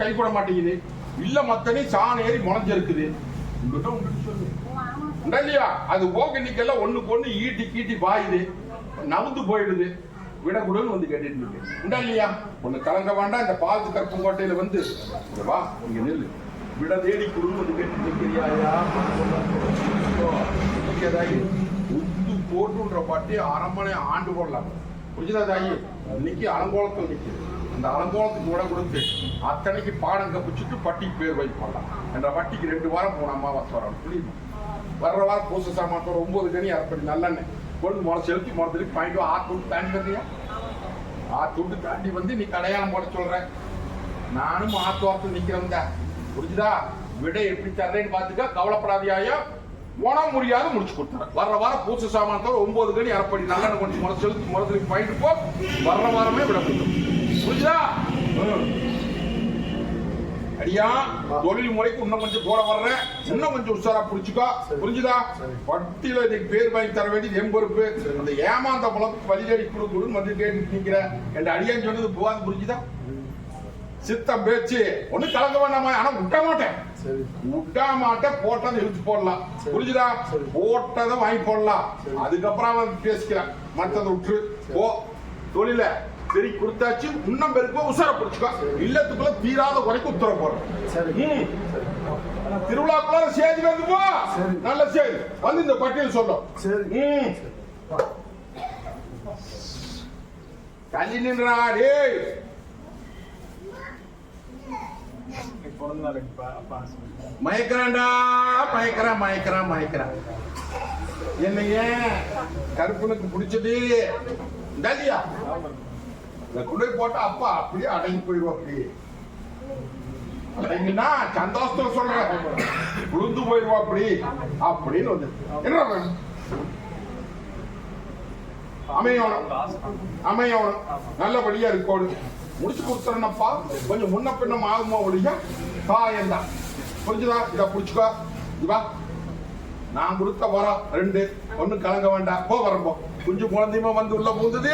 கை கூட மாட்டேங்குது இல்ல மத்தனி சாணம் ஏறி முளைஞ்சிருக்குது. உங்ககிட்ட உங்ககிட்ட சொல்லு. இல்லையா? அது ஓகனிக்கெல்லாம் ஒண்ணுக்கு ஒண்ணு ஈட்டி கீட்டி பாயுது. நவுந்து போயிடுது. விடக்கூடன்னு வந்து கேட்டுட்டு இருக்கு. உண்டா இல்லையா? ஒண்ணு கலங்க வேண்டாம். இந்த பாலத்து கற்பங்கோட்டையில வந்து. வா இங்க நெல்லு. விட தேடி குடுன்னு வந்து கேட்டு நிக்கிறியாயா தாயி உத்து போட்டுன்ற பாட்டி அரை மணி ஆண்டு போடலாம். புரிஞ்சுதா தாயி? இன்னைக்கு அலங்கோலத்தில் நிக்குது. அந்த அலங்கோலத்துக்கு விட கொடுத்து அத்தனைக்கு பாடம் கப்பிச்சுட்டு பட்டிக்கு பேர் வைப்பாங்க என்ற பட்டிக்கு ரெண்டு வாரம் போன அமாவாசை வரணும் புரியுமா? வர்ற வாரம் பூச சாமான் ஒன்பது கனி அப்படி நல்லெண்ணெய் கொண்டு முளை செலுத்தி முளத்துக்கு பாயிண்ட் ஆத்து விட்டு தாண்டி வந்தியா? ஆத்து விட்டு தாண்டி வந்து நீ கடையாளம் போட சொல்ற. நானும் ஆத்து வாரத்தில் நிக்கிறேன் தான் புரிஞ்சுதா? விடை எப்படி தர்றேன்னு பார்த்துக்க கவலைப்படாதியாயோ? உணவு முடியாது முடிச்சு கொடுத்துறேன் வர்ற வாரம் பூச தவிர ஒன்பது கணி அரைப்படி நல்லெண்ணெய் கொஞ்சம் முளை செலுத்தி முளத்துக்கு பாயிட்டு போ. வர்ற வாரமே விட ம். அடியா தொழில் முறைக்கு இன்னும் கொஞ்சம் போட வர்றேன். இன்னும் கொஞ்சம் உஷாரா புடிச்சுக்கோ. புரிஞ்சுதா? பட்டியல இன்னைக்கு பேர் வாங்கி தர வேண்டியது என் பொறுப்பு. அந்த ஏமாந்த பழத்துக்கு வழிதேடி கொடுக்கணும்னு வந்து கேட்டு நிக்கிற. என் அடியான்னு சொன்னது போவாது புரிஞ்சுதா? சித்தம் பேச்சு. ஒண்ணு கலக்க வேண்டாமா? ஆனா விட்ட மாட்டேன். சரி. விட்டா மாட்டேன் போட்டதை இழுத்து போடலாம். புரிஞ்சுதா. போட்டதை வாங்கி போடலாம். அதுக்கப்புறம் அவன் பேசிக்கிறான். மற்றதை விட்டு போ. தொழில சரி கொடுத்தாச்சு. இன்னும் பெருக்கோ உசார பிடிச்சுக்கோ. இல்லத்துக்குள்ள தீராத குறைக்கு உத்தரவு போடுறோம். சரி. ம். திருவிழாக்குள்ள சேதி வந்து போ. நல்ல சேதி. வந்து இந்த பட்டியல் சொல்லும். சரி. தள்ளி நின்றா டேய் பிறந்த நாளைக்கு பா- அப்பா சொல்லி மயக்கிறான்டா மயக்கிறான் மயக்கிறான் மயக்கிறான். என்னைய கருப்பனுக்கு பிடிச்சது. இந்தாலியா இந்த குடை போட்டா அப்பா அப்படியே அடங்கி போயிடுவோம் அப்படி அடங்கினா சந்தோஷத்துல சொல்றேன். விழுந்து போயிடுவோம் அப்படி. அப்படின்னு வந்து என்ன வேணும்? அமையணும். அமையணும். நல்லபடியா இருக்கணும் முடிச்சு கொடுத்துறேனப்பா. கொஞ்சம் முன்ன பின்னம் ஆகுமா ஒழிய காயந்தான் புரிஞ்சுதா இத புடிச்சுக்கோ. இவா நான் கொடுத்த வரோம் ரெண்டு. ஒன்றும் கலங்க வேண்டாம். போ வரப்போ குஞ்சு குழந்தையுமா வந்து உள்ள பூந்தது?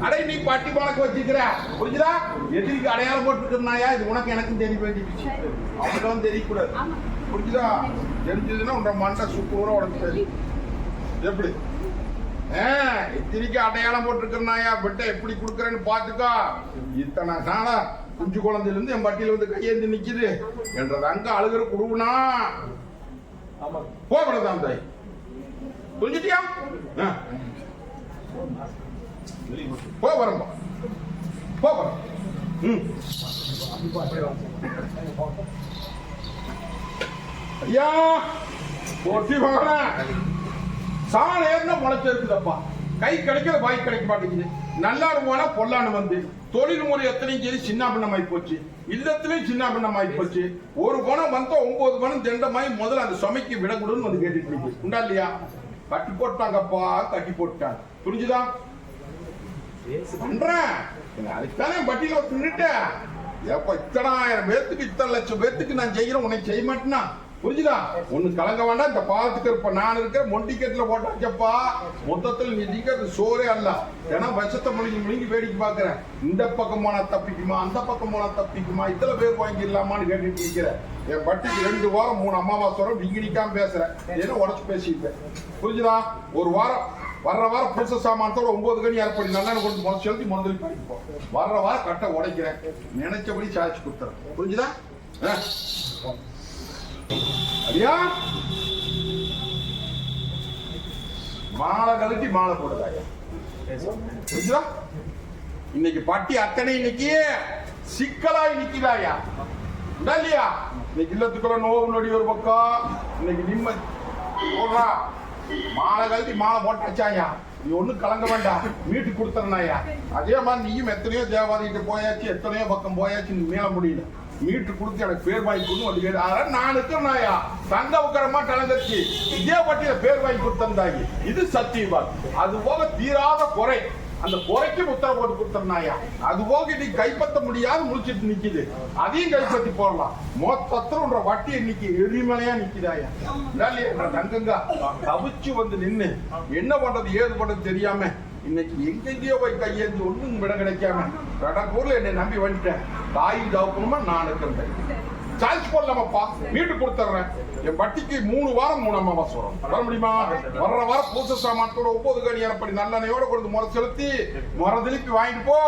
அடை நீ பட்டி பழக்க வச்சுக்கிற புரிஞ்சுதா? எதிரிக்கு அடையாளம் போட்டுருக்கனாயா இது உனக்கு எனக்கும் தெரிய வேண்டிய விஷயம் அவனுக்கும் தெரியக்கூடாது. புரிஞ்சுதா? தெரிஞ்சதுன்னா உன்ற மண்டை சுக்கூரம் உடச்சு எப்படி? இத்திரிக்கு அடையாளம் போட்டிருக்கிறனாயா பெட்டை எப்படி கொடுக்குறேன்னு பாத்துக்கோ இத்தனை நாளா குஞ்சு குழந்தையில இருந்து என் பட்டியல வந்து கையேந்தி நிக்குது. என்றது அங்க அழுகிற குடுவுனா போகக்கூடாதான் தாய். புரிஞ்சுட்டியா? ஆ. போ வரம்பா. போ வரம் ம். ஐயா போட்டி வாங்கினேன் இருக்குதப்பா. கை கிடைக்கிற வாய் கிடைக்க மாட்டேங்குது. நல்லா போனா பொல்லான்னு வந்து. தொழில் முறை எத்தனையும் சரி சின்ன பின்னமாயி போச்சு. இல்லத்திலையும் சின்ன பின்னமாயி போச்சு. ஒரு குணம் வந்தா ஒன்பது குணம் திண்டமாயி முதல்ல அந்த சுமைக்கு விடக்கூடாதுன்னு வந்து கேட்டுட்டு இருக்கு. உண்டா இல்லையா? கட்டி போட்டாங்கப்பா கட்டி போட்டாங்க. புரிஞ்சுதா? பண்றேன் அதுக்குதானே பட்டியல தின்னுட்டேன் எப்ப இத்தனாயிரம் பேர்த்துக்கு இத்தனை லட்சம் பேர்த்துக்கு நான் செய்யறேன் உனக்கு செய்ய மாட்டேனா? புரிஞ்சுதா? ஒண்ணு கலங்க வேண்டாம் இந்த பாலத்துக்கு இருப்ப நான் இருக்கிற மொண்டிக்கெட்ல போட்டாச்சப்பா மொத்தத்தில் நீ அது சோறே அல்ல. ஏன்னா விஷத்தை முழுங்கி முழுங்கி வேடிக்கை பாக்குறேன் இந்த பக்கம் போனா தப்பிக்குமா அந்த பக்கம் போனா தப்பிக்குமா இத்தனை பேர் வாங்கிடலாமான்னு கேட்டுட்டு நிக்கிறேன் என் பட்டிக்கு ரெண்டு வாரம் மூணு அமாவாசை வரும் நீங்க நிக்காம பேசுறேன். ஏன்னா உடச்சு பேசிட்டேன் புரிஞ்சுதா? ஒரு வாரம் வர்ற வாரம் புதுசு சாமானத்தோட ஒன்பது கணி அரைப்படி நல்லா கொண்டு முதல் செலுத்தி முதல் படிப்போம் வர்ற வாரம் கட்டை உடைக்கிறேன். நினைச்சபடி சாய்ச்சி கொடுத்துறேன். புரிஞ்சுதா? ஆ. அடியா? மாலை கழட்டி மாலை போடுதாயா? புரிஞ்சுதா? இன்னைக்கு பட்டி அத்தனை இன்னைக்கு சிக்கலாய் நிக்கிறாயா இல்லையா? இன்னைக்கு இல்லத்துக்குள்ள நோவு நொடி ஒரு பக்கம். இன்னைக்கு நிம்மதி போடுறா மாலை கழட்டி மாலை போட்டாச்சாயா நீ ஒன்றும் கலங்க வேண்டாம். வீட்டுக்கு கொடுத்துறனாயா? அதே மாதிரி நீயும் எத்தனையோ தேவாதிகிட்ட போயாச்சு எத்தனையோ பக்கம் போயாச்சு நீ மேல முடியல. மீட்டு கொடுத்து எனக்கு பேர் வாங்கி கொடுன்னு வந்து கேட்டு அதான் நான் இருக்கிறனாயா? தங்க உக்கரமா கலந்துருச்சு. இதே பட்டியல பேர் வாங்கி கொடுத்தாங்க இது சத்தியவான் அது போக தீராத குறை. அந்த குறைக்கு உத்தரவு போட்டு கொடுத்தனாயா அது போக நீ கைப்பற்ற முடியாது முடிச்சிட்டு நிக்குது. அதையும் கைப்பற்றி போடலாம். மொத்தத்துல வட்டி இன்னைக்கு எரிமலையா நிக்குதாயா? தங்கங்க. தவிச்சு வந்து நின்று என்ன பண்றது ஏது பண்றது தெரியாம இன்னைக்கு எங்கெங்கேயோ போய் கையேந்து ஒண்ணும் விட கிடைக்காம கடற்கூர்ல என்னை நம்பி வந்துட்டேன். தாய் தவக்கணுமா நான் இருக்கிறேன் சார்ஜ் போடலாமாப்பா மீட்டு கொடுத்துட்றேன் என் வட்டிக்கு மூணு வாரம் மூணு மாசம் வரும் வர முடியுமா? வர்ற வாரம் பூச சாமானத்தோட ஒன்பது கணி அரைப்படி நல்லெண்ணையோட கொண்டு முறை செலுத்தி முறை திருப்பி வாங்கிட்டு போ.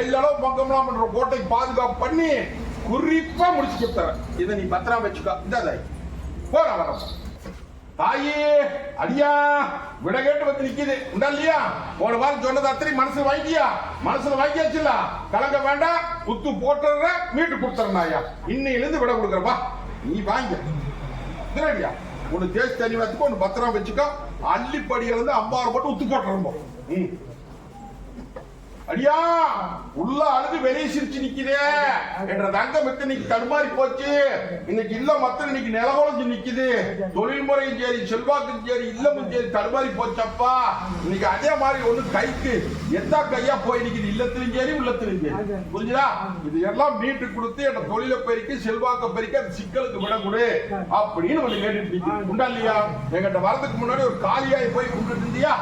எல்லாம் பங்கம்லாம் பண்ற கோட்டை பாதுகாப்பு பண்ணி குறிப்பா முடிச்சு கொடுத்துறேன். இதை நீ பத்திரம் வச்சுக்கோ. இந்த போற வரப்பா தாயே அடியா விட கேட்டு வந்து நிக்குது. உண்டா இல்லையா? போன வாரம் சொன்னது அத்தனை மனசுல வாங்கியா மனசுல வாங்கியாச்சுல கலங்க வேண்டாம். குத்து போட்டுற மீட்டு கொடுத்துறேன் ஐயா இன்னையில இருந்து விட கொடுக்குறப்பா நீ வாங்க. இல்லையா ஒன்னு தேசி தண்ணி வச்சுக்கோ ஒன்னு பத்திரம் வச்சுக்கோ. அள்ளிப்படியில இருந்து அம்பாறு போட்டு உத்து போட்டுறோம் ம். அடியா உள்ள அழுது வெளியே சிரிச்சு நிக்குதே. என்ற தங்கம் மித்த இன்னைக்கு தடுமாறி போச்சு. இன்னைக்கு இல்ல மத்த இன்னைக்கு நிலவொழிஞ்சு நிக்குது. தொழில் முறையும் சரி செல்வாக்கும் சரி இல்லமும் சரி தடுமாறி போச்சப்பா. இன்னைக்கு அதே மாதிரி ஒண்ணு கைக்கு எத்தா கையா போய் நிக்குது? இல்லத்திலும் சரி உள்ளத்திலும் சரி. புரிஞ்சுதா? இது எல்லாம் மீட்டு கொடுத்து என்ற தொழிலை பெருக்கி செல்வாக்க பெருக்கி அந்த சிக்கலுக்கு விட கொடு. அப்படின்னு வந்து கேட்டுட்டு நிக்குது உண்டா இல்லையா? எங்கிட்ட வரதுக்கு முன்னாடி ஒரு காலியாய் போய் கும்பிட்டு இருந்தியா?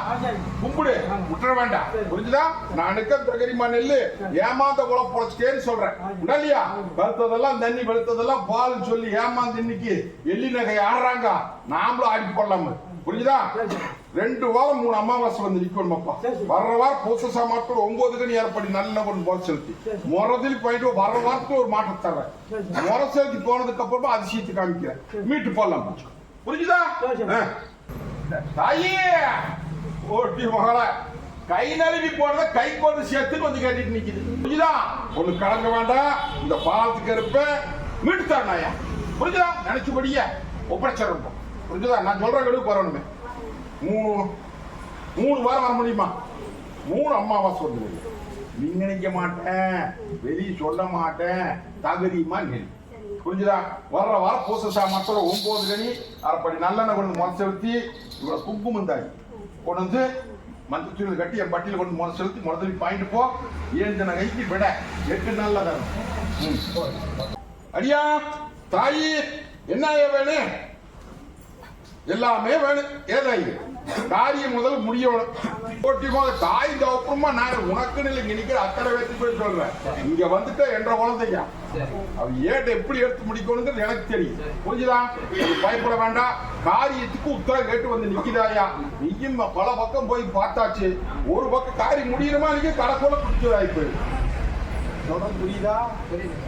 கும்பிடு. விட்டுற வேண்டாம். புரிஞ்சுதா? நான் நிக்க பிரகரிமா நெல்லு ஏமாந்த குல பொழைச்சிட்டேன்னு சொல்றேன். உண்டா இல்லையா வெளுத்ததெல்லாம் தண்ணி வெளுத்ததெல்லாம் பால் சொல்லி ஏமாந்து இன்னைக்கு எள்ளி நகை ஆடுறாங்க. நாமளும் ஆடி போடலாம. ரெண்டு வாரம் மூணு அமாவாசை வந்து நிக்கணும் அப்பா வர்ற வாரம் பூச சாமாட்டோட ஒன்பது கணி ஏற்படி நல்ல ஒரு முறை செலுத்தி. முறதில் போயிட்டு வர்ற ஒரு மாற்றம் தர்றேன். முறை செலுத்தி போனதுக்கு அப்புறமா அதிசயத்தை காமிக்கிறேன். மீட்டு போடலாம். புரிஞ்சுதா. தாயே! ஓட்டி மகள. கை நழுவி போனத கை கொண்டு சேர்த்துன்னு வந்து கேட்டுட்டு நிக்குது. புரிஞ்சுதா? ஒண்ணு கலங்க வேண்டாம். இந்த பாலத்துக்கு இருப்ப மீட்டு தரணையா புரிஞ்சுதா? நினைச்சபடிய ஒப்படைச்சிடணும் புரிஞ்சுதா? நான் சொல்ற கடுவு வரணுமே. மூணு மூணு வாரம் வர முடியுமா? மூணு அம்மாவாசை வந்து நீங்க நினைக்க மாட்டேன். வெளியே சொல்ல மாட்டேன். தகுதியுமா நெல் புரிஞ்சுதா? வர்ற வர பூசசா மற்ற ஒன்பது கனி அரைப்படி நல்லெண்ணெய் கொண்டு முறை செலுத்தி இவ்வளவு குங்குமந்தாய் கொண்டு வந்து மஞ்சள் கட்டி என் பட்டியல கொண்டு முறை செலுத்தி முதல் பாயிண்ட் போ. ஏழு கைக்கு விட? எட்டு நாள்ல தரும் அடியா தாயி என்ன ஐயா வேணும்? எல்லாமே வேணும். ஏதாயி? காரியம் முதல்ல முடியணும் போட்டி போத தாய் தவப்புறமா நான் உனக்குன்னு இல்லை இங்க நிக்கிற அக்கறை வைத்து போய் சொல்றேன். இங்க வந்துட்டு என்ற குழந்தையா அவ ஏட்ட எப்படி எடுத்து முடிக்கணுங்கிறது எனக்கு தெரியும். புரிஞ்சுதா? பயப்பட வேண்டாம். காரியத்துக்கு உத்தரவு கேட்டு வந்து நிக்குதாயா? நீயும் பல பக்கம் போய் பார்த்தாச்சு. ஒரு பக்கம் காரியம் முடியணுமா நீங்க கடைக்குள்ள பிடிச்சதாய் போயிடும் சொல்றது புரியுதா?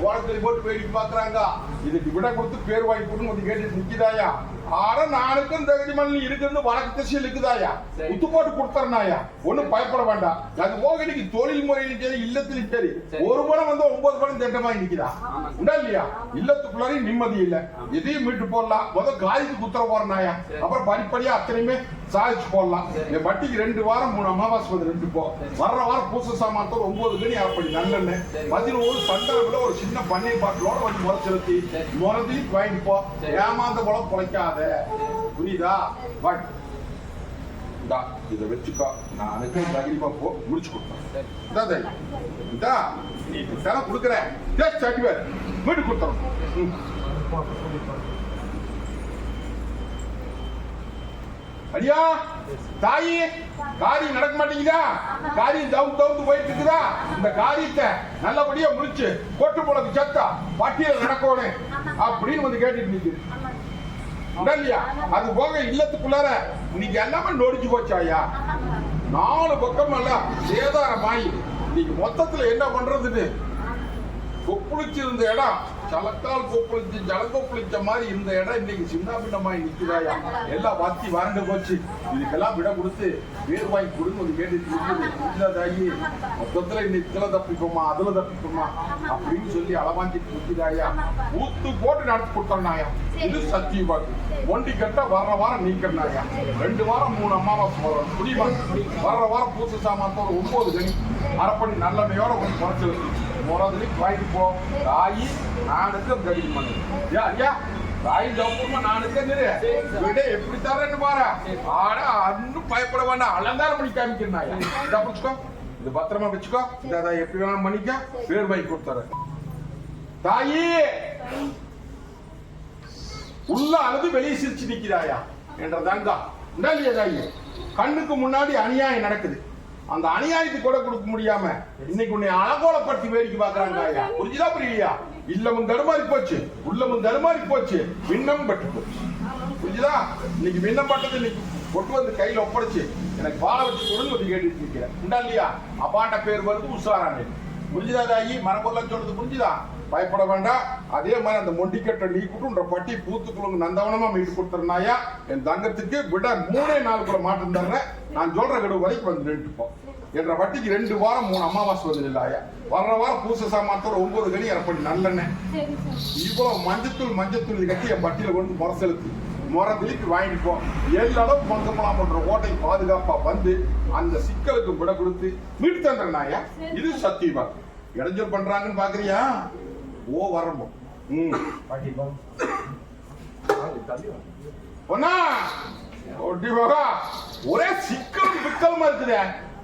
கோலத்தில் போட்டு வேடிக்கை பாக்குறாங்க இதுக்கு விட கொடுத்து பேர் வாங்கி கொடுன்னு வந்து கேட்டு நிக்குதாயா? ஆனா நானுக்கும் தகுதி மணி இருக்குது வழக்கு திசையில் இருக்குதாயா. உத்து போட்டு கொடுத்துறனாயா? ஒண்ணும் பயப்பட வேண்டாம். அது போக இன்னைக்கு தொழில் முறையிலும் சரி இல்லத்திலும் சரி. ஒரு பணம் வந்து ஒன்பது பணம் திட்டமாய் நிக்குதா உண்டா இல்லையா? இல்லத்துக்குள்ளாரையும் நிம்மதி இல்ல. இதையும் மீட்டு போடலாம். முதல் காய்க்கு குத்துற போறனாயா. அப்புறம் படிப்படியா அத்தனையுமே சாதிச்சு போடலாம். இந்த வட்டிக்கு ரெண்டு வாரம் மூணு அமாவாசை வந்து ரெண்டு போ. வர்ற வாரம் பூச சாமானத்தோட ஒன்பது கணி அப்படி நல்லெண்ணெய். பதினோரு சண்டல ஒரு சின்ன பண்ணை பாட்டிலோட வந்து முறை செலுத்தி. முறதி வாங்கிட்டு போ. ஏமாந்த போல பொழைக்காத புரியுதா பட் இந்தா இதை வச்சுக்கோ நான் அனுப்பி தகிரிப்பா போ முடிச்சு கொடுத்தேன் இதா தே இதா நீ தர கொடுக்குறேன் டேஸ்ட் சர்டிஃபிகேட் வீட்டு கொடுத்துறோம் அடியா தாயி காரியம் நடக்க மாட்டேங்குதா காரியம் தவுந்து தவுந்து போயிட்டு இருக்குதா இந்த காரியத்தை நல்லபடியா முடிச்சு கொட்டு போனது சத்தா பட்டியல் நடக்கணும் அப்படின்னு வந்து கேட்டுட்டு நிக்குது இல்லையா அது போக இல்லத்துக்குள்ளார இன்னைக்கு எல்லாமே நொடிச்சு போச்சாயா நாலு பக்கம் எல்லாம் சேதாரமாயி. இன்னைக்கு மொத்தத்துல என்ன பண்றதுன்னு? கொப்புளிச்சிருந்த இடம் சலக்கால் கொப்புளிச்சு ஜலங்கொப்புளிச்ச மாதிரி இந்த இடம் இன்னைக்கு சின்ன பின்னமாய் நிக்குதாயா எல்லாம் வத்தி வறண்டு போச்சு. இதுக்கெல்லாம் விட கொடுத்து வேறு வாங்கி கொடுங்க கேட்டு கேட்டுட்டு இருக்குது மொத்தத்துல இன்னைக்கு இதுல தப்பிப்போமா அதுல தப்பிப்போமா? அப்படின்னு சொல்லி அளவாஞ்சி நிற்கிறாயா ஊத்து போட்டு நடத்தி கொடுத்தோம்னாயா இது சத்தியவாக்கு ஒண்டி கட்ட வர்ற வாரம் நீக்கணாயா ரெண்டு வாரம் மூணு அமாவாசை வரும் முடியுமா வர்ற வாரம் பூச சாமான் ஒன்பது கனி. அரைப்படி நல்லமையோட கொஞ்சம் குறைச்சு முறதுலி வாங்கிட்டு போ. தாயி நானுக்கு கடிக்கு பண்ணு யா ஐயா தாய் ஜவுமா நானுக்கு நிறு விட எப்படி தரேன்னு பாரு. ஆனா அன்னும் பயப்பட வேண்டாம். அலங்காரம் பண்ணி காமிக்கிறேன் இதை பிடிச்சுக்கோ. இது பத்திரமா வச்சுக்கோ. இதை அதை எப்படி வேணாலும் பண்ணிக்க பேர் வாங்கி கொடுத்துறேன். தாயி! உள்ள அழுது வெளியே சிரிச்சு நிக்கிறாயா? என்றதாங்க. தாயி. கண்ணுக்கு முன்னாடி அநியாயம் நடக்குது. அந்த அநியாயத்துக்கு கூட கொடுக்க முடியாம இன்னைக்கு உன்னை அலங்கோலப்படுத்தி வேடிக்கை பாக்குறாங்க ஐயா புரிஞ்சுதா புரியலையா? இல்லமும் தடுமாறி போச்சு உள்ளமும் தடுமாறி போச்சு விண்ணம் பட்டு போச்சு. புரிஞ்சுதா? இன்னைக்கு விண்ணம் பட்டது இன்னைக்கு கொண்டு வந்து கையில ஒப்படைச்சு எனக்கு பால வச்சு கொடுன்னு வந்து கேட்டுட்டு இருக்கிறேன். உண்டா இல்லையா? அப்பாட்ட பேர் வருது உஷாரானே. புரிஞ்சுதா தாயி? மரபொல்ல சொல்றது புரிஞ்சுதா? பயப்பட வேண்டாம். அதே மாதிரி அந்த மொண்டிக்கட்டை நீ கூட்டுன்ற பட்டி பூத்துக்குழுங்க நந்தவனமா மீட்டு கொடுத்துருந்தாயா என் தங்கத்துக்கு விட மூணே நாளுக்குள்ள மாற்றம் தர்றேன் நான் சொல்ற கடுவு வரைக்கும் வந்து நின்றுப்போம் என்ற வட்டிக்கு ரெண்டு வாரம் மூணு அமாவாசை வந்து இல்லாயா வர்ற வாரம் பூச சாமாத்தோட ஒன்பது கனி இறப்படி நல்லெண்ணெய். இவ்வளவு மஞ்சத்தூள் மஞ்சத்தூள் கட்டி என் பட்டியல கொண்டு முறை செலுத்து முறை திருப்பி வாங்கிட்டு போ. எல்லா அளவு மொத்தமெல்லாம் பண்ற ஓட்டை பாதுகாப்பா வந்து அந்த சிக்கலுக்கு விட கொடுத்து மீட்டு தந்துடுறாயா இது சத்தியமா? இடைஞ்சல் பண்றாங்கன்னு பாக்குறியா? ஓ வரம்போ. ம். பாட்டி போ. வாங்க, தள்ளி வாங்க. ஒன்னா ஒட்டி போகா. ஒரே சிக்கலும் பிக்கலுமா இருக்குதே.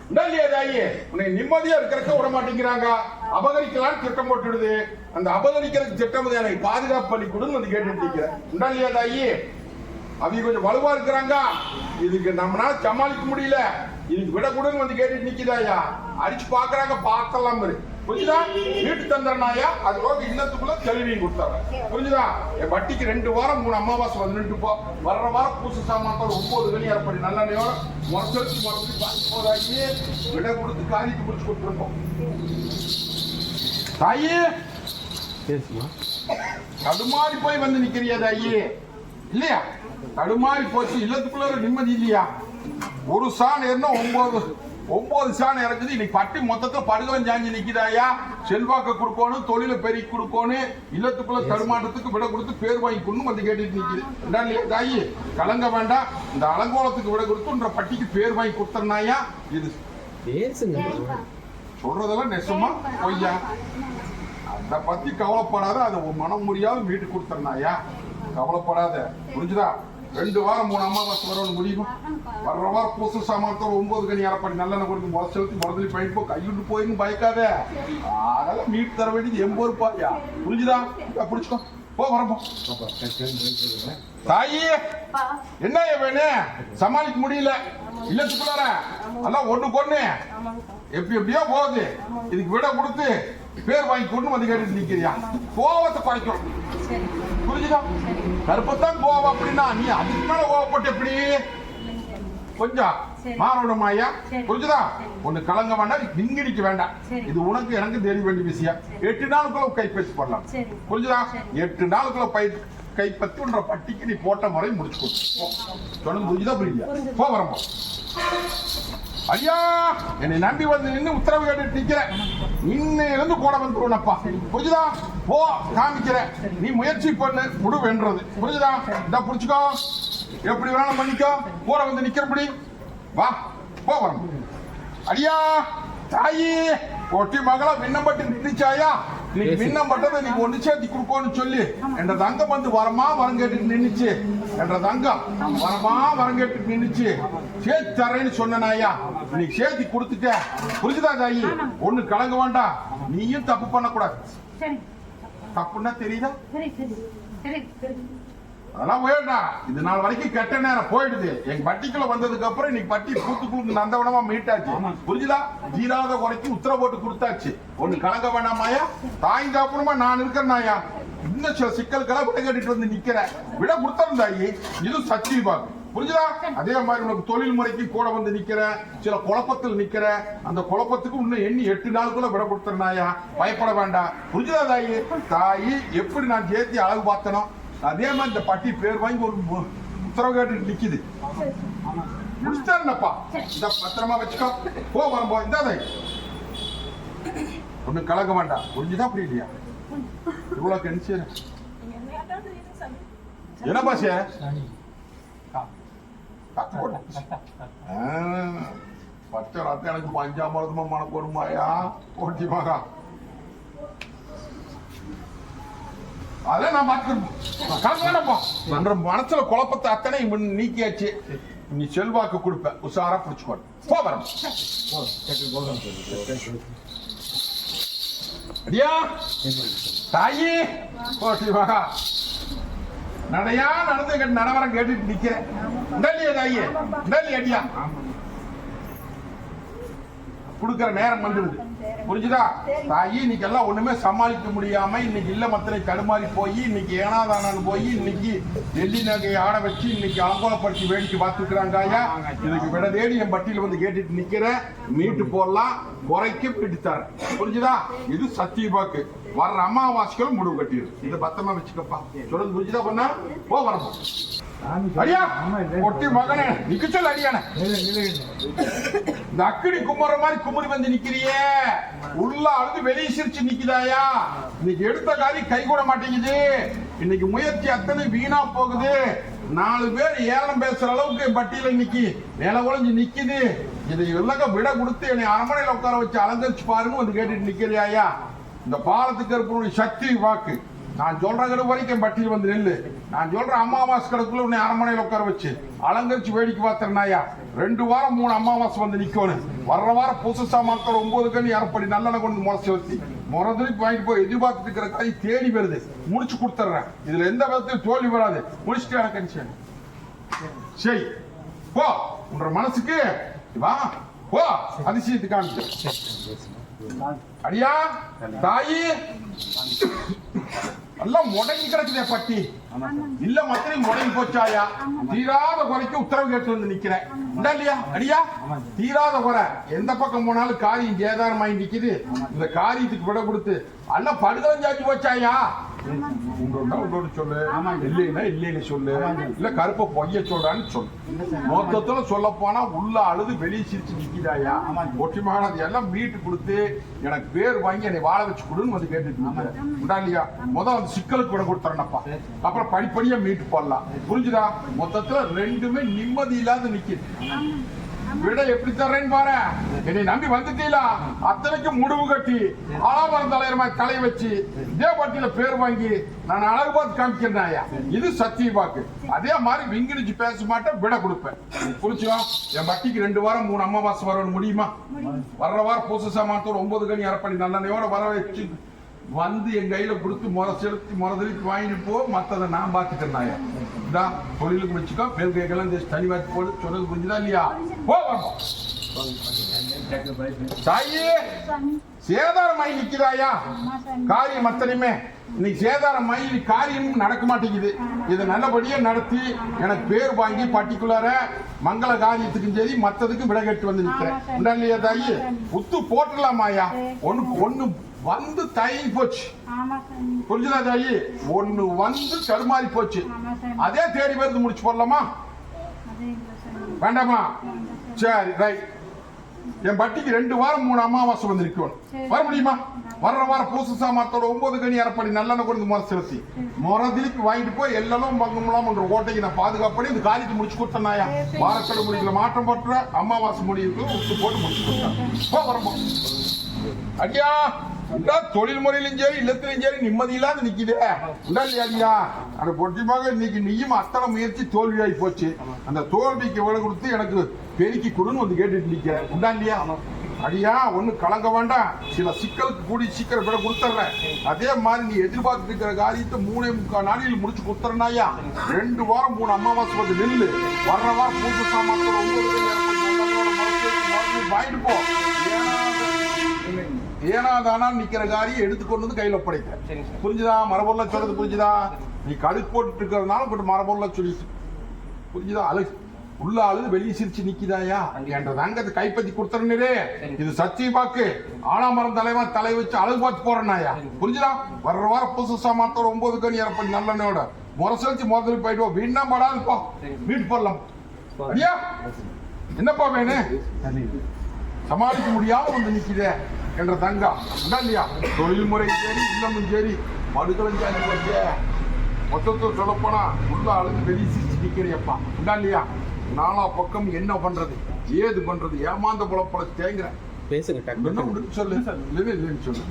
உண்டா இல்லையா தாயி உன்னை நிம்மதியா இருக்கிறக்க விட மாட்டேங்கிறாங்க. அபகரிக்கலாம்னு திட்டம் போட்டுடுது. அந்த அபகரிக்கிறதுக்கு திட்டம் எனக்கு பாதுகாப்பு பண்ணி கொடுன்னு வந்து கேட்டுட்டு இருக்கிறேன் உண்டா இல்லையா தாயி அவங்க கொஞ்சம் வலுவா இருக்கிறாங்க. இதுக்கு நம்மளால சமாளிக்க முடியல. இதுக்கு விட கொடுன்னு வந்து கேட்டுட்டு நிக்குதாயா அடிச்சு பாக்குறாங்க பார்க்கலாம் பாரு. புரிஞ்சுதா? வீட்டு தந்துறனாயா அது போக இல்லத்துக்குள்ள தெளிவையும் கொடுத்தாங்க. புரிஞ்சுதா? என் வட்டிக்கு ரெண்டு வாரம் மூணு அமாவாசை வந்து நின்று போ. வர்ற வாரம் பூச சாமான்கள் ஒன்பது கனி ஏற்படி நல்லெண்ணையோட முறைச்சு முறைச்சு பார்த்து போதாக்கி விட கொடுத்து காரியத்தை முடிச்சு கொடுத்துருப்போம் தாயி! தடுமாறி போய் வந்து நிக்கிறியா தாயி. இல்லையா? தடுமாறி போச்சு இல்லத்துக்குள்ள ஒரு நிம்மதி இல்லையா? ஒரு சாணம் ஏறினா ஒன்பது ஒன்பது சாணம் இறக்குது. இன்னைக்கு பட்டி மொத்தத்தை படுகலம் சாஞ்சி நிக்குதாயா செல்வாக்க கொடுக்கணும் தொழிலை பெருக்கி கொடுக்கணும் இல்லத்துக்குள்ள தடுமாட்டத்துக்கு விட கொடுத்து பேர் வாங்கி கொண்டு வந்து கேட்டுட்டு நிக்குது. தாயி கலங்க வேண்டாம். இந்த அலங்கோலத்துக்கு விட கொடுத்துன்ற பட்டிக்கு பேர் வாங்கி கொடுத்தனாயா இது பேசுங்க. சொல்றதெல்லாம் நெசமா? பொய்யா? அதை பத்தி கவலைப்படாத. அதை மனம் முடியாத வீட்டு கொடுத்துறனாயா கவலைப்படாத. புரிஞ்சுதா? ரெண்டு வாரம் மூணு அமாவாசை வரணும் முடியும் வர்ற வாரம் புதுசு சாமானத்தோட ஒன்பது கணி அரைப்படி. நல்லெண்ணெய் கொடுத்து முத செலுத்தி முதலி பயன்போ கையுண்டு போயின்னு பயக்காதே. அதெல்லாம் மீட் தர வேண்டியது எண்பது ரூபாயா புரிஞ்சுதா? பிடிச்சிக்கோ. போ வரப்போ தாயி என்ன வேணு சமாளிக்க முடியல. இல்லத்துக்குள்ளார எல்லாம் ஒண்ணு கொண்ணு. எப்படி எப்படியோ போகுது. இதுக்கு விட கொடுத்து பேர் வாங்கி கொண்டு வந்து கேட்டு நிக்கிறியா? கோவத்தை குறைக்கும் புரிஞ்சுதான் புரிஞ்சுதா? கருப்பத்தான் கோவம் அப்படின்னா நீ அதுக்கு மேல கோவப்பட்டு எப்படி கொஞ்சம். மாறணுமாயா சரி. புரிஞ்சுதா. ஒண்ணு கலங்க வேண்டாம் விங்கிடிக்க வேண்டாம். இது உனக்கு எனக்கு தெரிய வேண்டிய விஷயம் எட்டு நாளுக்குள்ள கைப்பற்றி பண்ணலாம் சரி. புரிஞ்சுதா. எட்டு நாளுக்குள்ள பை கைப்பற்றுன்ற பட்டிக்கு நீ போட்ட முறை முடிச்சு கொடுத்து சொன்னது புரிஞ்சுதா புரியல புரிஞ்சுது. ஐயா என்னை நம்பி வந்து நின்று உத்தரவு கேட்டு நிக்கிறேன். இன்னையிலிருந்து கூட வந்துருவனப்பா புரிஞ்சுதா? போ காமிக்கிறேன். நீ முயற்சி பண்ணு முடு வென்றது. புரிஞ்சுதா? இந்த புடிச்சுக்கோ. எப்படி வேணாலும் பண்ணிக்கோ. கூட வந்து நிக்கிறபடி. வா போ வரம். அடியா தாயி ஒட்டி மகளா விண்ணப்பட்டு நின்றுச்சாயா இன்னைக்கு விண்ணம் பட்டதை நீங்க ஒண்ணு சேர்த்தி கொடுக்கோன்னு சொல்லி என்ற தங்கம் வந்து வரமா வரம் கேட்டுட்டு நின்னுச்சு. என்ற தங்கம் வரமா வரம் கேட்டுட்டு நின்னுச்சு. சேர்த்து தரேன்னு சொன்னாயா இன்னைக்கு சேர்த்தி கொடுத்துட்ட. புரிஞ்சுதா தாயி? ஒண்ணு கலங்க வேண்டாம். நீயும் தப்பு பண்ணக்கூடாது. தப்புன்னா தெரியுதா? அதெல்லாம் வேண்டாம் இது நாள் வரைக்கும் கெட்ட நேரம் போயிடுது. எங்க பட்டிக்குள்ள வந்ததுக்கு அப்புறம் இன்னைக்கு பட்டி கூத்துக்குழுக்கு நந்தவனமா மீட்டாச்சு. புரிஞ்சுதா? தீராத குறைக்கு உத்தரவு போட்டு கொடுத்தாச்சு. ஒண்ணு கலங்க வேண்டாமாயா தாய் தாப்புறமா நான் இருக்கிறேனாயா இன்னும் சில சிக்கலுக்கெல்லாம் விட கேட்டுட்டு வந்து நிக்கிறேன். விட கொடுத்திருந்தாயி இது சத்தியபாகு புரிஞ்சுதா? அதே மாதிரி உனக்கு தொழில் முறைக்கு கூட வந்து நிக்கிறேன் சில குழப்பத்தில் நிக்கிறேன் அந்த குழப்பத்துக்கு இன்னும் எண்ணி எட்டு நாளுக்குள்ள விட கொடுத்துருந்தாயா பயப்பட வேண்டாம் புரிஞ்சுதா தாயி? தாயி எப்படி நான் சேர்த்தி அழகு பார்த்தனோ அதே மாதிரி இந்த பட்டி பேர் வாங்கி ஒரு உத்தரவு கேட்டு நிக்குது. முடிச்சிட்டாருனப்பா இந்த பத்திரமா வச்சுக்கோ. போ வரும்போ இந்த ஒண்ணு கலக்க வேண்டாம். புரிஞ்சுதா புரியலையா? இவ்வளவு கணிச்சு என்ன பாசே தக்கு போடு. ஆ, பச்சை ரத்தம் எனக்கு பஞ்சாமிரதமா மனக்கு வருமாயா போட்டி மகா. அதான் நான் பார்த்து மனசுல குழப்பத்தை அத்தனை நீக்கியாச்சு. நீ செல்வாக்கு கொடுப்ப. உஷாரா பிடிச்சுக்கோ. போ அடியா? தாயி? போட்டி மகா. நடையா நடந்து கட்டு நடவரம் கேட்டுட்டு நிக்கிறேன் உண்டல்லையே தாயி உண்டல்லையே அடியா. கொடுக்கிற நேரம் வந்துடுது. புரிஞ்சுதா? தாயி இன்னைக்கு எல்லாம் ஒண்ணுமே சமாளிக்க முடியாம இன்னைக்கு இல்ல மத்தனை தடுமாறி போய் இன்னைக்கு ஏனாதானு போய் இன்னைக்கு வெள்ளி நகையை ஆட வச்சு இன்னைக்கு அலங்கோலப்படுத்தி வேடிக்கை பார்த்துக்கிறாங்க ஐயா. இதுக்கு விட தேடி என் பட்டியல வந்து கேட்டுட்டு நிக்கிறேன் மீட்டு போடலாம். குறைக்க பிடித்தார். புரிஞ்சுதா? இது சத்தியபாக்கு வர்ற அமாவாசைகளும் முடிவு கட்டிடு இதை பத்திரமா வச்சுக்கப்பா. சொல்றது புரிஞ்சுதா பண்ணா? போ வரப்போ அடியா ஒட்டி மகனே நிக்க சொல்ல அடியானே. இந்த அக்கினி கும்புற மாதிரி குமுறி வந்து நிக்கிறியே. உள்ள அழுது வெளியே சிரிச்சு நிக்குதாயா? இன்னைக்கு எடுத்த காரியம் கை கூட மாட்டேங்குது. இன்னைக்கு முயற்சி அத்தனை வீணா போகுது. நாலு பேர் ஏலம் பேசுற அளவுக்கு என் பட்டியல இன்னைக்கு மேல உழைஞ்சு நிக்குது. இதை இல்லக விட கொடுத்து என்னை அரண்மனையில உட்கார வச்சு அலங்கரிச்சு பாருன்னு வந்து கேட்டுட்டு நிக்கிறியாயா? இந்த பாலத்துக்கு இருக்கிற சக்தி வாக்கு. நான் சொல்ற கடு வரைக்கும் பட்டியல் வந்து நெல்லு. நான் சொல்ற அமாவாசை கிடக்குள்ள உன்னை அரண்மனையில் உட்கார வச்சு அலங்கரிச்சு வேடிக்கை பார்த்துறனாயா? ரெண்டு வாரம் மூணு அமாவாசை வந்து நிக்கணும் வர்ற வாரம் புதுசா மக்கள் ஒன்பது கண்ணி அரைப்படி நல்லெண்ணெய் கொண்டு முளைச்சி வச்சு முறதுக்கு வாங்கிட்டு போய் எதிர்பார்த்துட்டு இருக்கிற காய் தேடி வருது. முடிச்சு கொடுத்துட்றேன் இதுல எந்த விதத்தையும் தோல்வி வராது. முடிச்சுட்டு எனக்கு அனுப்பிச்சு சரி போ. உன்ற மனசுக்கு வா. போ. அதிசயத்துக்கான அடியா தாயி. எல்லாம் முடங்கி கிடக்குதே பட்டி. இல்ல மத்திரி முடங்கி போச்சாயா? தீராத குறைக்கு உத்தரவு கேட்டு வந்து நிக்கிறேன். இல்லையா? அடியா தீராத குறை. எந்த பக்கம் போனாலும் காரியம் சேதாரமாயி நிக்குது. இந்த காரியத்துக்கு விட கொடுத்து எல்லாம் படுதஞ்சாச்சு போச்சாயா? உண்டோண்டா உண்டோடு சொல்லு. இல்லைன்னா இல்லைன்னு சொல்லு. இல்ல கருப்ப பொய்ய சொல்றான்னு சொல்லு. மொத்தத்துல சொல்ல போனா உள்ள அழுது வெளியே சிரிச்சு நிக்கிறாயா ஒற்றுமையானது எல்லாம் மீட்டு கொடுத்து எனக்கு பேர் வாங்கி என்னை வாழ வச்சு கொடுன்னு வந்து கேட்டுட்டு. உண்டா இல்லையா? முதல் அந்த சிக்கலுக்கு விட கொடுத்துறேன்ப்பா. அப்புறம் படிப்படியா மீட்டு போடலாம். புரிஞ்சுதா? மொத்தத்துல ரெண்டுமே நிம்மதி இல்லாத நிக்குது விட எப்படி தர்றேன்னு பாரு. என்னை நம்பி வந்துட்டீங்களா? அத்தனைக்கு முடிவு கட்டி ஆலாமரம் தலைவர் மாதிரி தலை வச்சு இதே பட்டியல பேர் வாங்கி நான் அழகு பார்த்து காமிக்கிறேன் இது சத்திய வாக்கு. அதே மாதிரி விங்கிடிச்சு பேச மாட்டேன் விட கொடுப்பேன். புரிச்சுக்கோ என் பட்டிக்கு ரெண்டு வாரம் மூணு அமாவாசை வரணும் முடியுமா? வர்ற வாரம் பூச சாமானத்தோட ஒன்பது கனி அரைப்படி நல்லெண்ணையோட வர வச்சு வந்து என் கையில கொடுத்து முறை செலுத்தி முறை தெளித்து வாங்கிட்டு போ மத்ததை நான் பார்த்துக்கிறேன் நாயா. தொழிலுக்கு வச்சுக்கோ மேல் கைக்கெல்லாம் இந்த தனி வாத்தி போடு சொன்னது புரிஞ்சுதா இல்லையா? போ தாயே சேதாரம் சேதாரமாயி நிக்கிறாயா காரியம் அத்தனையுமே. இன்னைக்கு சேதாரம் இன்னைக்கு காரியம் நடக்க மாட்டேங்குது. இதை நல்லபடியா நடத்தி எனக்கு பேர் வாங்கி பர்டிகுலர மங்கள காரியத்துக்கும் சரி மத்ததுக்கும் விடகட்டு வந்து நிற்கிறேன் உண்டா இல்லையா தாயி? உத்து போட்டுடலாமாயா? ஒன்னு ஒண்ணு வந்து தயங்கி போச்சு. புரிஞ்சுதா தாயி? ஒண்ணு வந்து தடுமாறி போச்சு. அதே தேடி வருது முடிச்சு போடலாமா? வேண்டாமா? சரி ரைட் என் பட்டிக்கு ரெண்டு வாரம் மூணு அமாவாசை வந்து சரி. வர முடியுமா? வர்ற வாரம் பூச சாமானத்தோட ஒன்பது கனி அரைப்படி நல்லெண்ணெய் கொண்டு முறை செலுத்தி. முறை திருப்பி வாங்கிட்டு போய் எல்லாம் பங்கம்லாம் என்ற ஓட்டைக்கு நான் பாதுகாப்படி இந்த காரியத்தை முடிச்சு கொடுத்தேன் நாயா. வாரக்கடை முடிக்கல மாற்றம் போட்டுற அமாவாசை முடியுது உத்து போட்டு முடிச்சு கொடுத்தேன். போ. அடியா! தொழில் முறையிலும் சரி இல்லத்திலும் சரி நிம்மதி இல்லாத நிக்குதே. உண்டா இல்லையா அந்த பொட்டிமாக இன்னைக்கு நீயும் அத்தனை முயற்சி தோல்வியாகி போச்சு. அந்த தோல்விக்கு விட கொடுத்து எனக்கு பெருக்கி கொடுன்னு வந்து கேட்டுட்டு நிக்க உண்டா இல்லையா? அடியா ஒண்ணு கலங்க வேண்டாம். சில சிக்கலுக்கு கூடி சீக்கிரம் விட கொடுத்துட்றேன். அதே மாதிரி நீ எதிர்பார்த்து இருக்கிற காரியத்தை மூணே முக்கால் நாளில் முடிச்சு கொடுத்துறனாயா ரெண்டு வாரம் மூணு அமாவாசை வந்து நெல்லு. வர்ற வாரம் பூஜை சாமான் வாங்கிட்டு போ. ஏன்னா ஏனாதானா நிக்கிற காரியம் எடுத்து கொண்டு வந்து கையில ஒப்படைக்க புரிஞ்சுதா? மரபொருள சொல்றது புரிஞ்சுதா? நீ கடுக்கு போட்டுட்டு இருக்கிறதுனால கொஞ்சம் மரபொருள சொல்லிட்டு புரிஞ்சுதா? அழகு உள்ள அழுது வெளியே சிரிச்சு நிக்குதாயா என்ற தங்கத்தை கைப்பற்றி கொடுத்துறனே இது சத்திய பாக்கு ஆலாமரம் தலைவன் தலை வச்சு அழகு பார்த்து போறேன்னாயா புரிஞ்சுதா? வர்ற வாரம் புதுசு சாமானத்தோட ஒன்பது கனி இறப்படி நல்லெண்ணோட முறை செலுத்தி முதல்ல போயிட்டு வீணா போ. வீட்டு போடலாம் அடியா? என்னப்பா வேணும் சமாளிக்க முடியாம வந்து நிக்குதே. என்ற தங்கம். உண்டா இல்லையா? தொழில் முறை சரி இல்லமும் சரி மடுக்களஞ்சாலி போச்சே. மொத்தத்தை சொல்லப்போனா உள்ள அழுது சிரிச்சு நிக்கிறியப்பா உண்டா இல்லையா? நாலா பக்கம் என்ன பண்றது? ஏது பண்றது? ஏமாந்த புலப்பட தேங்குறேன் பேசுங்க சொல்லு? சொல்லு.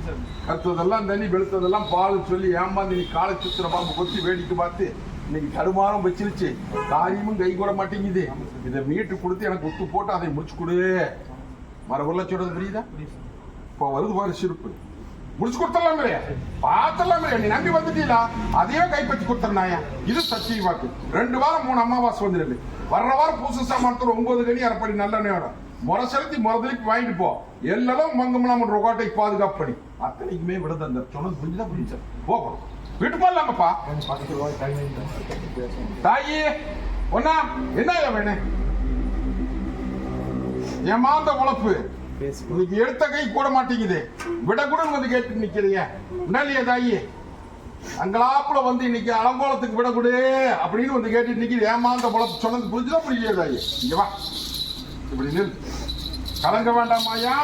கருத்ததெல்லாம் தண்ணி வெளுத்ததெல்லாம் பால் சொல்லி ஏமாந்து நீ காலை சுத்துற பாம்பு கொத்தி வேடிக்கை பார்த்து இன்னைக்கு தடுமாறம் வச்சிருச்சு. காரியமும் கை கூட மாட்டேங்குது. இதை மீட்டு கொடுத்து எனக்கு ஒத்து போட்டு அதை முடிச்சு கொடு. மரபுள்ள சொல்றது புரியுதா? இப்போ வருது பாரு சிரிப்பு. முடிச்சு கொடுத்துடலாமே பார்த்தலாமே நீ நம்பி வந்துட்டீங்களா? அதையே கைப்பற்றி கொடுத்துருந்தாயா இது சத்திய வாக்கு. ரெண்டு வாரம் மூணு அமாவாசை வந்துடுது. வர்ற வாரம் புதுசு சாமானத்தோட ஒன்பது கணி அரைப்படி நல்லெண்ணெயோட முறை செலுத்தி முறதலிக்கு வாங்கிட்டு போ. எல்லாம் மங்கம்லாம் ரொகாட்டை பாதுகாப்பு பண்ணி அத்தனைக்குமே விட அந்த சொன்னது புரிஞ்சுதான் புரிஞ்சு போகணும் வீட்டு போடலாமப்பா தாயி ஒன்னா என்ன வேணும்? ஏமாந்த உழப்பு? இன்னைக்கு எடுத்த கை கூட மாட்டேங்குது. விட வந்து கேட்டு நிக்கிறீங்க. உடனே தாயி அங்கலாப்புல வந்து இன்னைக்கு அலங்கோலத்துக்கு விடக்கூடு அப்படின்னு வந்து கேட்டு நிக்குது ஏமாந்த குளத்து சொன்னது புரிஞ்சுதா புரியலையே தாயி? இங்க வா. இப்படி நில். கலங்க வேண்டாமாயா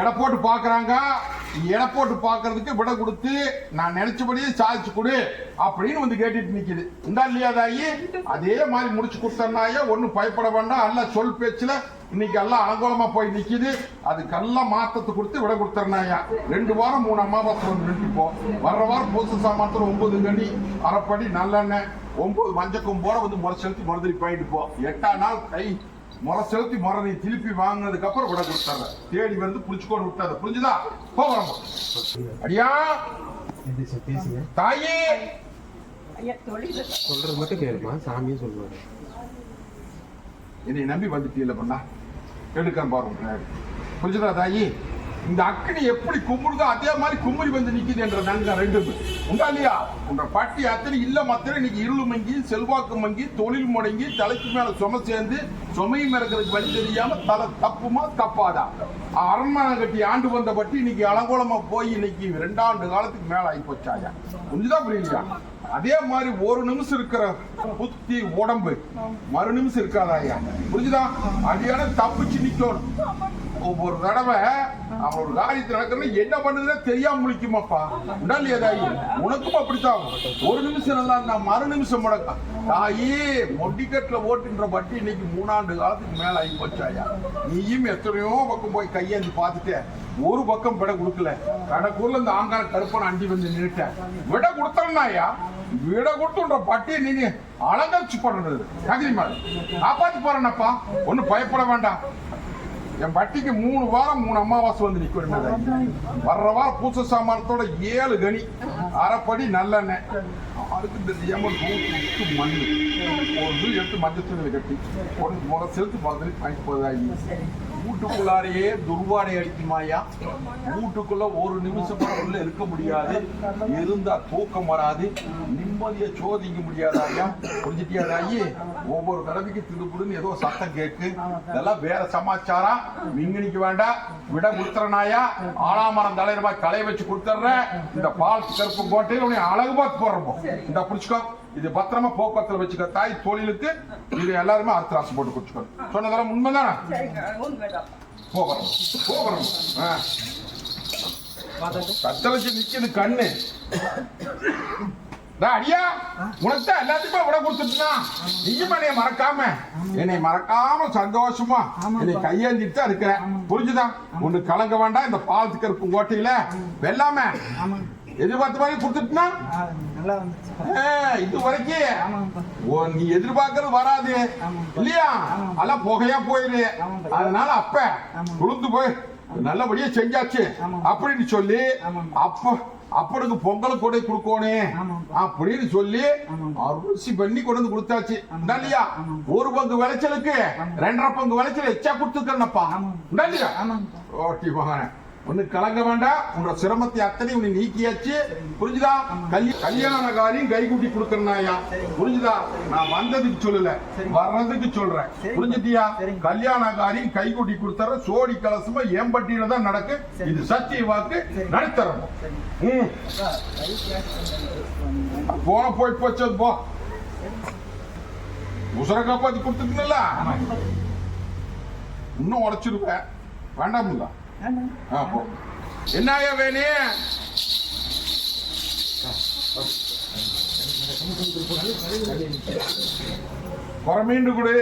எடை போட்டு பாக்குறாங்க எடை போட்டு பாக்குறதுக்கு விட கொடுத்து நான் நினைச்சபடியே சாதிச்சு கொடு அப்படின்னு வந்து கேட்டுட்டு நிக்குது. இந்தா இல்லையா தாயி? அதே மாதிரி முடிச்சு கொடுத்தனாயா ஒன்னும் பயப்பட வேண்டாம். எல்லாம் சொல் பேச்சுல இன்னைக்கு எல்லாம் அலங்கோலமா போய் நிக்குது. அதுக்கெல்லாம் மாத்தத்தை கொடுத்து விட கொடுத்தனாயா ரெண்டு வாரம் மூணு அமாவாசை வந்து நின்றுப்போ வர்ற வாரம் பூச சாமாத்திரம் ஒன்பது கனி அரைப்படி நல்லெண்ணெய் ஒன்பது மஞ்சக்கும் கொம்போட வந்து முறை செலுத்தி மறுதறி போயிட்டு போ. எட்டாம் நாள் கை முறை செலுத்தி முறை நீ திருப்பி வாங்கினதுக்கு அப்புறம் விட கொடுத்தாங்க தேடி வந்து புடிச்சுக்கொண்டு விட்டாத. புரிஞ்சுதா? போகிறோம் அடியா? தாயே! சொல்றது மட்டும் கேளுமா. சாமியும் சொல்லுவாரு. என்னை நம்பி வந்துட்டீல்ல பண்ணா? எடுக்க பாருங்க புரிஞ்சுதா தாயி? இந்த அக்னி எப்படி கும்பிடுதோ அதே மாதிரி கும்பலி வந்து நிக்குது என்ற நன்கா ரெண்டும் உண்டா இல்லையா? உங்க பாட்டி அத்தனை இல்ல மத்திர இன்னைக்கு இருள் மங்கி செல்வாக்கு மங்கி தொழில் முடங்கி தலைக்கு மேல சும சேர்ந்து சுமையும் இறக்கிறதுக்கு வழி தெரியாம தலை தப்புமா தப்பாதா? அரண்மனை கட்டி ஆண்டு வந்த பட்டி இன்னைக்கு அலங்கோலமா போய் இன்னைக்கு ரெண்டாண்டு காலத்துக்கு மேல ஆகி போச்சாயா? கொஞ்சம் புரியலையா? அதே மாதிரி ஒரு நிமிஷம் இருக்கிற புத்தி உடம்பு மறு நிமிஷம் இருக்காதாயா? புரிஞ்சுதா? அடியான தப்பிச்சு நிக்கணும். ஒவ்வொரு தடவை அவன் ஒரு காரியத்தை நடக்கிறது என்ன பண்ணுதுன்னு தெரியாம முழிக்குமாப்பா? உடல் ஏதாயி உனக்கும் அப்படித்தான். ஒரு நிமிஷம் நல்லா இருந்தா மறு நிமிஷம் முடக்கம் தாயே மொட்டிக்கட்டில் ஓட்டுன்ற பட்டி இன்னைக்கு மூணாண்டு காலத்துக்கு மேல ஆகி போச்சாயா நீயும் எத்தனையோ பக்கம் போய் கையேந்தி பார்த்துட்டு ஒரு பக்கம் விட கொடுக்கல. கடக்கூர்ல இந்த ஆங்கார கருப்பன் அண்டி வந்து நின்றுட்டேன் விட கொடுத்தோம்னாயா விட கொடுத்துன்ற பட்டி நீங்க அலங்கரிச்சு போடுறது. தகுதி மாதிரி காப்பாத்தி போறேன்னப்பா ஒன்னும் பயப்பட வேண்டாம். என் பட்டிக்கு மூணு வாரம் மூணு அமாவாசை வந்து நிக்க வேண்டியது வர்ற வாரம் பூச சாமானத்தோட ஏழு கனி அரைப்படி நல்லெண்ணெய். அதுக்கு இந்த ஏமல் நூற்று மண் ஒரு பில் எடுத்து மஞ்சள் கட்டி ஒரு முறை செலுத்து பார்த்து பயன் போதாயி வீட்டுக்குள்ளாரையே துர்வாடை அடிக்குமாயா வீட்டுக்குள்ள ஒரு நிமிஷம் உள்ள இருக்க முடியாது. இருந்தா தூக்கம் வராது. நிம்மதியை சோதிக்க முடியாதாயா புரிஞ்சுட்டியாதாயி ஒவ்வொரு தடவைக்கு திருப்புடுன்னு ஏதோ சத்தம் கேக்கு இதெல்லாம் வேற சமாச்சாரம். மிங்கனிக்க வேண்டாம். விட கொடுத்துறனாயா ஆலாமரம் தலையில களை வச்சு கொடுத்துட்றேன் இந்த பால் கருப்பு கோட்டையில் உன்னை அழகு பார்த்து போடுறோம்? இந்த புடிச்சுக்கோ. இது பத்திரமா போக்குவரத்துல வச்சுக்க. தாய் தொழிலுக்கு இது எல்லாருமே அர்த்த ராசி போட்டு குடிச்சுக்கோ. சொன்னதெல்லாம் உண்மைதானே? போகிறோம் போகிறோம் ஆ. கத்த வச்சு நிக்குது கண்ணு. அடியா உனக்கு தான் எல்லாத்துக்குமே விட கொடுத்துட்டுனா. நீயும் என்னைய மறக்காம? என்னை மறக்காம சந்தோஷமா என்னை கையேந்திட்டு தான் இருக்கிறேன் புரிஞ்சுதா? ஒண்ணு கலங்க வேண்டாம் இந்த பாலத்து கருப்பு கோட்டையில வெல்லாம? எதிர்பார்த்த மாதிரி கொடுத்துட்டுனா? இது வரைக்கும் ஓ, நீ எதிர்பார்க்கறது வராது. இல்லையா? அதெல்லாம் புகையா போயிரு. அதனால அப்ப குளிர்ந்து போய் நல்லபடியா செஞ்சாச்சு. அப்படின்னு சொல்லி அப்ப அப்பனுக்கு பொங்கல் கொடை கொடுக்கணும் அப்படின்னு சொல்லி அரிசி பண்ணி கொண்டு வந்து கொடுத்தாச்சு. இல்லையா ஒரு பங்கு விளைச்சலுக்கு ரெண்டரை பங்கு விளைச்சல் எச்சா கொடுத்துருக்கேன்னப்பா இல்லையா ஓட்டி மகனே ஒண்ணு கலங்க வேண்டாம். உன்னோட சிரமத்தை அத்தனை உன்னை நீக்கியாச்சு. புரிஞ்சுதா? கல்ய கல்யாணக்காரியும் கைகூட்டி கொடுக்கறனாயா புரிஞ்சுதா? நான் வந்ததுக்கு சொல்லல. வர்றதுக்கு சொல்றேன். புரிஞ்சுட்டியா? கல்யாணக்காரியும் கைகூட்டி கொடுத்தற சோடி கலசமா ஏம்பட்டியில தான் நடக்கு. இது சத்திய வாக்கு. நடுத்தரம் ம். போன போய் போச்சது போ. உசர காப்பாத்தி கொடுத்துக்கணும்ல? இன்னும் உடைச்சிருவேன் வேண்டாம்ல என்னய்யா வேணி? குறமீண்டு கொடு.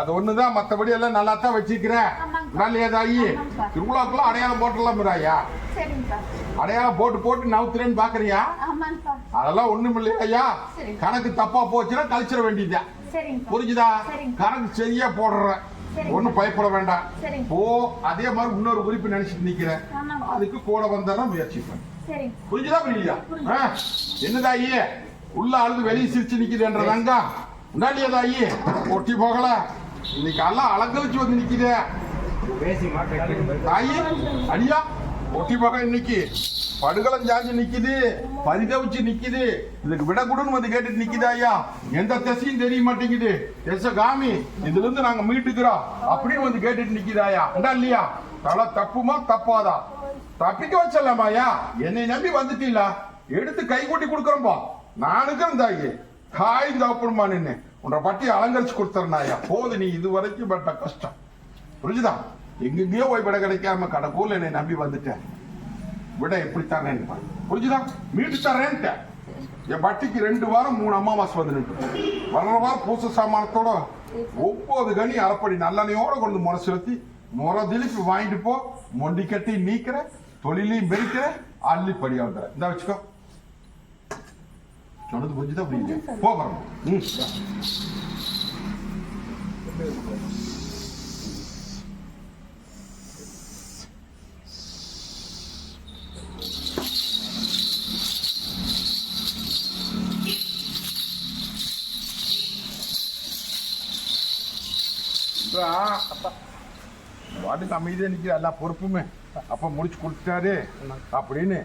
அது ஒண்ணுதான் மத்தபடி எல்லாம் நல்லா தான் வச்சிருக்கிறேன். நல்லதாயி ஆமாங்க. திருவிழாக்கெல்லாம் அடையாளம் போட்டுலாம் ஐயா அடையாளம் போட்டு போட்டு நவுத்துறேன்னு பாக்குறியா? அதெல்லாம் ஒண்ணும் இல்லையா. கணக்கு தப்பா போச்சுன்னா கழிச்சிட சரிங்கப்பா. புரிஞ்சுதா. கணக்கு சரியா போடுறேன். ஒண்ணும் பயப்பட வேண்டாம். போ அதே மாதிரி இன்னொரு உறுப்பு நினைச்சிட்டு நிக்கிறேன். அதுக்கு கூட வந்தாதான் முயற்சி பண்ணு. புரிஞ்சுதா புரியலையா ஆ? என்னதாயி உள்ள அழுது வெளியே சிரிச்சு நிக்குதுன்றதாங்க உண்டாலியா தாயி ஒட்டி போகல. இன்னைக்கு எல்லாம் அலங்கரிச்சு வந்து நிக்குதே. பேசிமா தாயி அடியா? ஒட்டி பக்கம் இன்னைக்கு. படுகளம் சாஞ்சு நிக்குது பரிதவிச்சு நிக்குது. இதுக்கு விட கொடுன்னு வந்து கேட்டுட்டு நிக்குது ஐயா. எந்த திசையும் தெரிய மாட்டேங்குது. எச காமி இதுல இருந்து நாங்க மீட்டுக்கிறோம் அப்படின்னு வந்து கேட்டுட்டு நிக்குது ஐயா. என்ன இல்லையா? தலை தப்புமா தப்பாதா? தப்பிக்க வச்சலாமா ஐயா? என்னை நம்பி வந்துட்டீங்களா? எடுத்து கை கூட்டி கொடுக்குறோம்பா நான் இருக்கிறேன் தாயி காய் தப்புமா நின்று உன்ற பட்டி அலங்கரிச்சு கொடுத்துறேன் ஐயா. போது நீ இது வரைக்கும் பட்ட கஷ்டம். புரிஞ்சுதா? எங்கெங்கேயோ போய் விட கிடைக்காம கடைக்கூல என்னை நம்பி வந்துட்டேன். விட எப்படி தரேன்னு பாரு. புரிஞ்சுதா? மீட்டு தரேன்ட்டேன் என் பட்டிக்கு ரெண்டு வாரம் மூணு அமாவாசை வந்து நின்று. வர்ற வாரம் பூச சாமானத்தோட ஒன்பது கனி அரைப்படி நல்லெண்ணையோட கொண்டு முறை செலுத்தி முறை திருப்பி வாங்கிட்டு போ மொண்டி கட்டி நீக்கிற தொழிலையும் பெருக்கிற அள்ளி படி வந்துற இந்த வச்சுக்கோ. சொன்னது புரிஞ்சுதா புரியுது? போ வரணும் ம் வாட்டுக்கு அமைதியா நிக்கிற எல்லா பொறுப்புமே. அப்ப முடிச்சு கொடுத்துட்டாரு அப்படின்னு.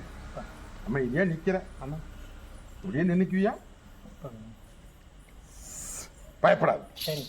அமைதியா நிக்கிற. அண்ணா அப்படியே நினைக்குவியா பயப்படாது. சரி.